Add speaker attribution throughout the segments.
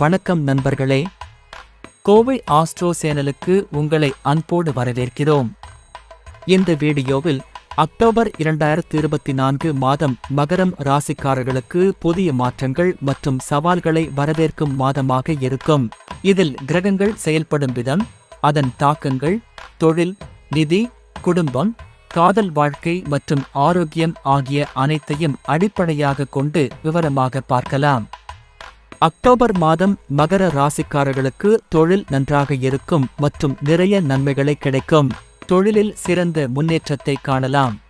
Speaker 1: வணக்கம் நண்பர்களே. கோவை ஆஸ்ட்ரோ சேனலுக்கு உங்களை அன்போடு வரவேற்கிறோம். இந்த வீடியோவில் அக்டோபர் இரண்டாயிரத்தி இருபத்தி நான்கு மாதம் மகரம் ராசிக்காரர்களுக்கு புதிய மாற்றங்கள் மற்றும் சவால்களை வரவேற்கும் மாதமாக இருக்கும். இதில் கிரகங்கள் செயல்படும் விதம் அதன் தாக்கங்கள் தொழில் நிதி குடும்பம் காதல் வாழ்க்கை மற்றும் ஆரோக்கியம் ஆகிய அனைத்தையும் அடிப்படையாக கொண்டு விவரமாக பார்க்கலாம். அக்டோபர் மாதம் மகர ராசிக்காரர்களுக்கு தொழில் நன்றாக இருக்கும் மற்றும் நிறைய நன்மைகளை கிடைக்கும். தொழிலில் சிறந்த முன்னேற்றத்தை காணலாம்.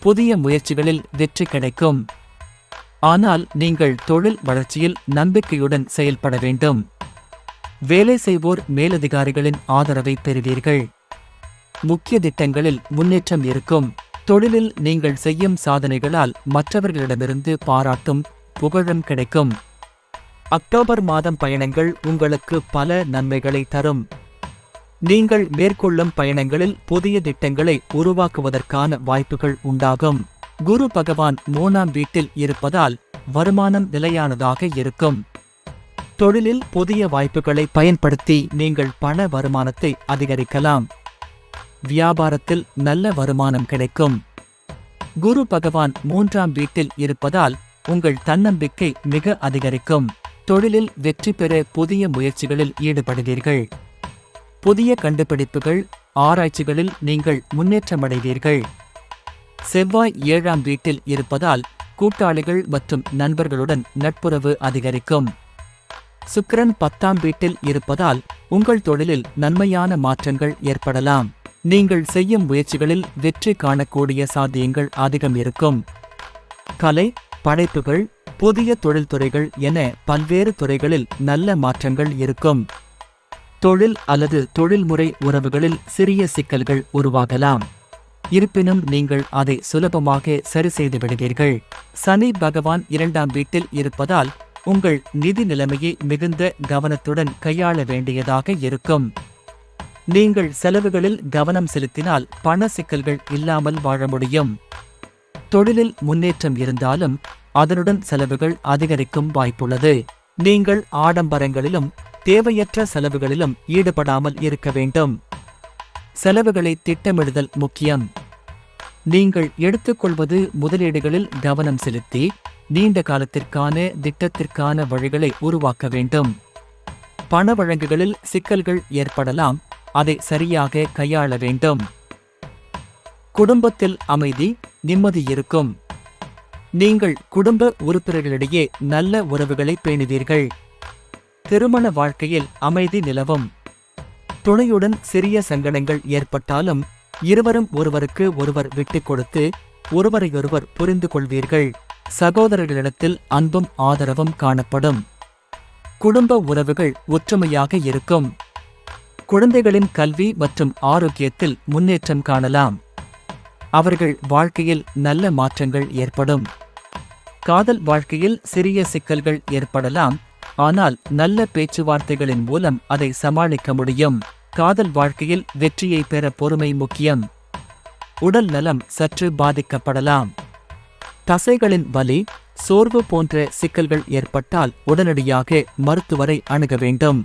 Speaker 1: புதிய முயற்சிகளில் வெற்றி கிடைக்கும். ஆனால் நீங்கள் தொழில் வளர்ச்சியில் நம்பிக்கையுடன் செயல்பட வேண்டும். வேலை செய்வோர் மேலதிகாரிகளின் ஆதரவை பெறுவீர்கள். முக்கிய திட்டங்களில் முன்னேற்றம் இருக்கும். தொழிலில் நீங்கள் செய்யும் சாதனைகளால் மற்றவர்களிடமிருந்து பாராட்டும் புகழும் கிடைக்கும். அக்டோபர் மாதம் பயணங்கள் உங்களுக்கு பல நன்மைகளை தரும். நீங்கள் மேற்கொள்ளும் பயணங்களில் புதிய திட்டங்களை உருவாக்குவதற்கான வாய்ப்புகள் உண்டாகும். குரு பகவான் மூணாம் வீட்டில் இருப்பதால் வருமானம் நிலையானதாக இருக்கும். தொழிலில் புதிய வாய்ப்புகளை பயன்படுத்தி நீங்கள் பண வருமானத்தை அதிகரிக்கலாம். வியாபாரத்தில் நல்ல வருமானம் கிடைக்கும். குரு பகவான் மூன்றாம் வீட்டில் இருப்பதால் உங்கள் தன்னம்பிக்கை மிக அதிகரிக்கும். தொழிலில் வெற்றி பெற புதிய முயற்சிகளில் ஈடுபடுவீர்கள். புதிய கண்டுபிடிப்புகள் ஆராய்ச்சிகளில் நீங்கள் முன்னேற்றமடைவீர்கள். செவ்வாய் ஏழாம் வீட்டில் இருப்பதால் கூட்டாளிகள் மற்றும் நண்பர்களுடன் நட்புறவு அதிகரிக்கும். சுக்கிரன் பத்தாம் வீட்டில் இருப்பதால் உங்கள் தொழிலில் நன்மையான மாற்றங்கள் ஏற்படலாம். நீங்கள் செய்யும் முயற்சிகளில் வெற்றி காணக்கூடிய சாத்தியங்கள் அதிகம் இருக்கும். கலை படைப்புகள் புதிய தொழில்துறைகள் என பல்வேறு துறைகளில் நல்ல மாற்றங்கள் இருக்கும். தொழில் அல்லது தொழில்முறை உறவுகளில் சிறிய சிக்கல்கள் உருவாகலாம். இருப்பினும் நீங்கள் அதை சுலபமாக சரி செய்து விடுவீர்கள். சனி பகவான் இரண்டாம் வீட்டில் இருப்பதால் உங்கள் நிதி நிலைமையை மிகுந்த கவனத்துடன் கையாள வேண்டியதாக இருக்கும். நீங்கள் செலவுகளில் கவனம் செலுத்தினால் பண சிக்கல்கள் இல்லாமல் வாழ முடியும். தொழிலில் முன்னேற்றம் இருந்தாலும் அதனுடன் செலவுகள் அதிகரிக்கும் வாய்ப்புள்ளது. நீங்கள் ஆடம்பரங்களிலும் தேவையற்ற செலவுகளிலும் ஈடுபடாமல் இருக்க வேண்டும். செலவுகளை திட்டமிடுதல் முக்கியம். நீங்கள் எடுத்துக்கொள்வது முதலீடுகளில் கவனம் செலுத்தி நீண்ட காலத்திற்கான திட்டத்திற்கான வழிகளை உருவாக்க வேண்டும். பண வழங்குகளில் சிக்கல்கள் ஏற்படலாம் அதை சரியாக கையாள வேண்டும். குடும்பத்தில் அமைதி நிம்மதி இருக்கும். நீங்கள் குடும்ப உறுப்பினர்களிடையே நல்ல உறவுகளை பேணுவீர்கள். திருமண வாழ்க்கையில் அமைதி நிலவும். துணையுடன் சிறிய சங்கடங்கள் ஏற்பட்டாலும் இருவரும் ஒருவருக்கு ஒருவர் விட்டுக் கொடுத்து ஒருவரையொருவர் புரிந்து கொள்வீர்கள். சகோதரர்களிடத்தில் அன்பும் ஆதரவும் காணப்படும். குடும்ப உறவுகள் ஒற்றுமையாக இருக்கும். குழந்தைகளின் கல்வி மற்றும் ஆரோக்கியத்தில் முன்னேற்றம் காணலாம். அவர்கள் வாழ்க்கையில் நல்ல மாற்றங்கள் ஏற்படும். காதல் வாழ்க்கையில் சிறிய சிக்கல்கள் ஏற்படலாம் ஆனால் நல்ல பேச்சுவார்த்தைகளின் மூலம் அதை சமாளிக்க முடியும். காதல் வாழ்க்கையில் வெற்றியை பெற பொறுமை முக்கியம். உடல் நலம் சற்று பாதிக்கப்படலாம். தசைகளின் வலி சோர்வு போன்ற சிக்கல்கள் ஏற்பட்டால் உடனடியாக மருத்துவரை அணுக வேண்டும்.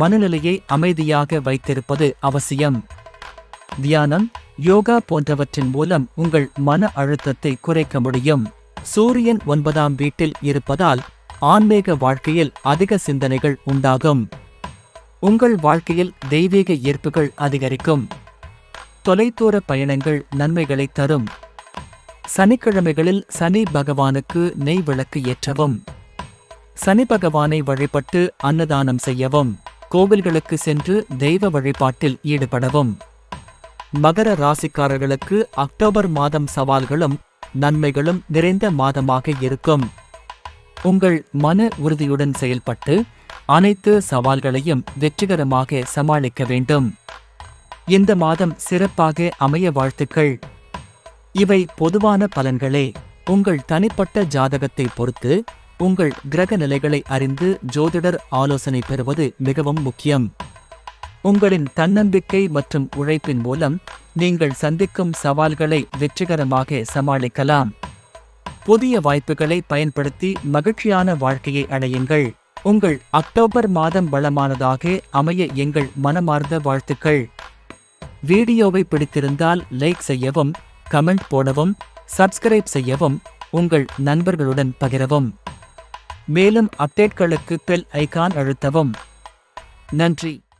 Speaker 1: மனநிலையை அமைதியாக வைத்திருப்பது அவசியம். தியானம் யோகா போன்றவற்றின் மூலம் உங்கள் மன அழுத்தத்தை குறைக்க முடியும். சூரியன் ஒன்பதாம் வீட்டில் இருப்பதால் ஆன்மீக வாழ்க்கையில் அதிக சிந்தனைகள் உண்டாகும். உங்கள் வாழ்க்கையில் தெய்வீக ஈர்ப்புகள் அதிகரிக்கும். தொலைதூர பயணங்கள் நன்மைகளை தரும். சனிக்கிழமைகளில் சனி பகவானுக்கு நெய் விளக்கு ஏற்றவும். சனி பகவானை வழிபட்டு அன்னதானம் செய்யவும். கோவில்களுக்கு சென்று தெய்வ வழிபாட்டில் ஈடுபடவும். மகர ராசிக்காரர்களுக்கு அக்டோபர் மாதம் சவால்களும் நன்மைகளும் நிறைந்த மாதமாக இருக்கும். உங்கள் மன உறுதியுடன் செயல்பட்டு அனைத்து சவால்களையும் வெற்றிகரமாக சமாளிக்க வேண்டும். இந்த மாதம் சிறப்பாக அமைய வாழ்த்துக்கள். இவை பொதுவான பலன்களே. உங்கள் தனிப்பட்ட ஜாதகத்தை பொறுத்து உங்கள் கிரக நிலைகளை அறிந்து ஜோதிடர் ஆலோசனை பெறுவது மிகவும் முக்கியம். உங்களின் தன்னம்பிக்கை மற்றும் உழைப்பின் மூலம் நீங்கள் சந்திக்கும் சவால்களை வெற்றிகரமாக சமாளிக்கலாம். புதிய வாய்ப்புகளை பயன்படுத்தி மகிழ்ச்சியான வாழ்க்கையை அடையுங்கள். உங்கள் அக்டோபர் மாதம் வளமானதாக அமைய எங்கள் மனமார்ந்த வாழ்த்துக்கள். வீடியோவை பிடித்திருந்தால் லைக் செய்யவும் கமெண்ட் போடவும் சப்ஸ்கிரைப் செய்யவும் உங்கள் நண்பர்களுடன் பகிரவும். மேலும் அப்டேட்களுக்கு பெல் ஐகான் அழுத்தவும். நன்றி.